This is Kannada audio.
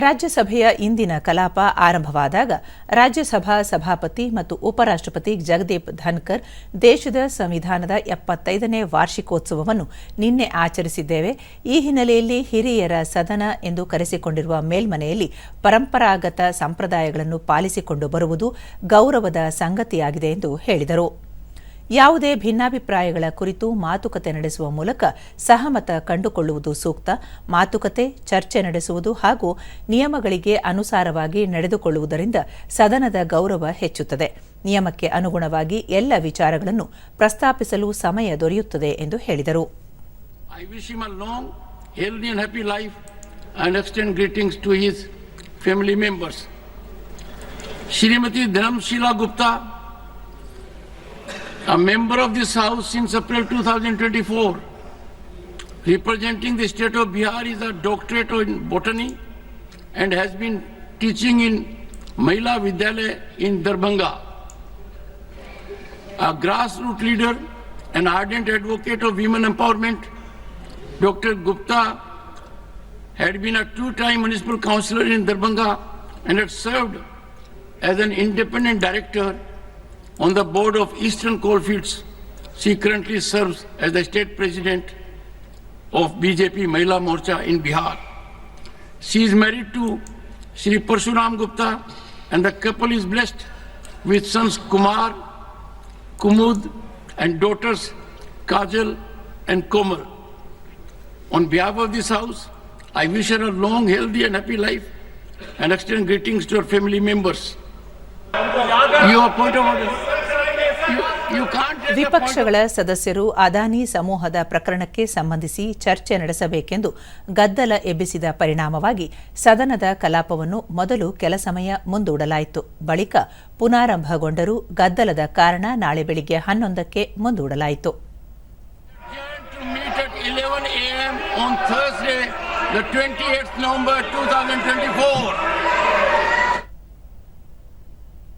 ರಾಜ್ಯಸಭೆಯ ಇಂದಿನ ಕಲಾಪ ಆರಂಭವಾದಾಗ ರಾಜ್ಯಸಭಾ ಸಭಾಪತಿ ಮತ್ತು ಉಪರಾಷ್ಟ್ರಪತಿ ಜಗದೀಪ್ ಧನ್ಕರ್ ದೇಶದ ಸಂವಿಧಾನದ ಎಪ್ಪತ್ತೈದನೇ ವಾರ್ಷಿಕೋತ್ಸವವನ್ನು ನಿನ್ನೆ ಆಚರಿಸಿದ್ದೇವೆ. ಈ ಹಿನ್ನೆಲೆಯಲ್ಲಿ ಹಿರಿಯರ ಸದನ ಎಂದು ಕರೆಸಿಕೊಂಡಿರುವ ಮೇಲ್ಮನೆಯಲ್ಲಿ ಪರಂಪರಾಗತ ಸಂಪ್ರದಾಯಗಳನ್ನು ಪಾಲಿಸಿಕೊಂಡು ಬರುವುದು ಗೌರವದ ಸಂಗತಿಯಾಗಿದೆ ಎಂದು ಹೇಳಿದರು. ಯಾವುದೇ ಭಿನ್ನಾಭಿಪ್ರಾಯಗಳ ಕುರಿತು ಮಾತುಕತೆ ನಡೆಸುವ ಮೂಲಕ ಸಹಮತ ಕಂಡುಕೊಳ್ಳುವುದು ಸೂಕ್ತ. ಮಾತುಕತೆ, ಚರ್ಚೆ ನಡೆಸುವುದು ಹಾಗೂ ನಿಯಮಗಳಿಗೆ ಅನುಸಾರವಾಗಿ ನಡೆದುಕೊಳ್ಳುವುದರಿಂದ ಸದನದ ಗೌರವ ಹೆಚ್ಚುತ್ತದೆ. ನಿಯಮಕ್ಕೆ ಅನುಗುಣವಾಗಿ ಎಲ್ಲ ವಿಚಾರಗಳನ್ನು ಪ್ರಸ್ತಾಪಿಸಲು ಸಮಯ ದೊರೆಯುತ್ತದೆ ಎಂದು ಹೇಳಿದರು. Shrimati ಧರ್ಮಶೀಲಾ him a and and member of this house since April 2024, representing the state of Bihar is a doctorate in botany and has been teaching in Mahila Vidyalaya in Darbhanga. A grassroots leader, an ardent advocate of women empowerment, Dr. Gupta had been a two-time municipal councillor in Darbhanga and had served as an independent director on the board of Eastern Coalfields. She currently serves as the state president of BJP Mahila Morcha in Bihar. She is married to Sri Parshuram Gupta and the couple is blessed with sons Kumar, Kumud and daughters Kajal and Komal. On behalf of this house, I wish her a long, healthy, and happy life and extend greetings to her family members. You have point of order. ವಿಪಕ್ಷಗಳ ಸದಸ್ಯರು ಅದಾನಿ ಸಮೂಹದ ಪ್ರಕರಣಕ್ಕೆ ಸಂಬಂಧಿಸಿ ಚರ್ಚೆ ನಡೆಸಬೇಕೆಂದು ಗದ್ದಲ ಎಬ್ಬಿಸಿದ ಪರಿಣಾಮವಾಗಿ ಸದನದ ಕಲಾಪವನ್ನು ಮೊದಲು ಕೆಲ ಸಮಯ ಮುಂದೂಡಲಾಯಿತು ಬಳಿಕ ಪುನಾರಂಭಗೊಂಡರೂ ಗದ್ದಲದ ಕಾರಣ ನಾಳೆ ಬೆಳಿಗ್ಗೆ ಹನ್ನೊಂದಕ್ಕೆ ಮುಂದೂಡಲಾಯಿತು to meet at 11 a.m. on Thursday, the 28th November 2024.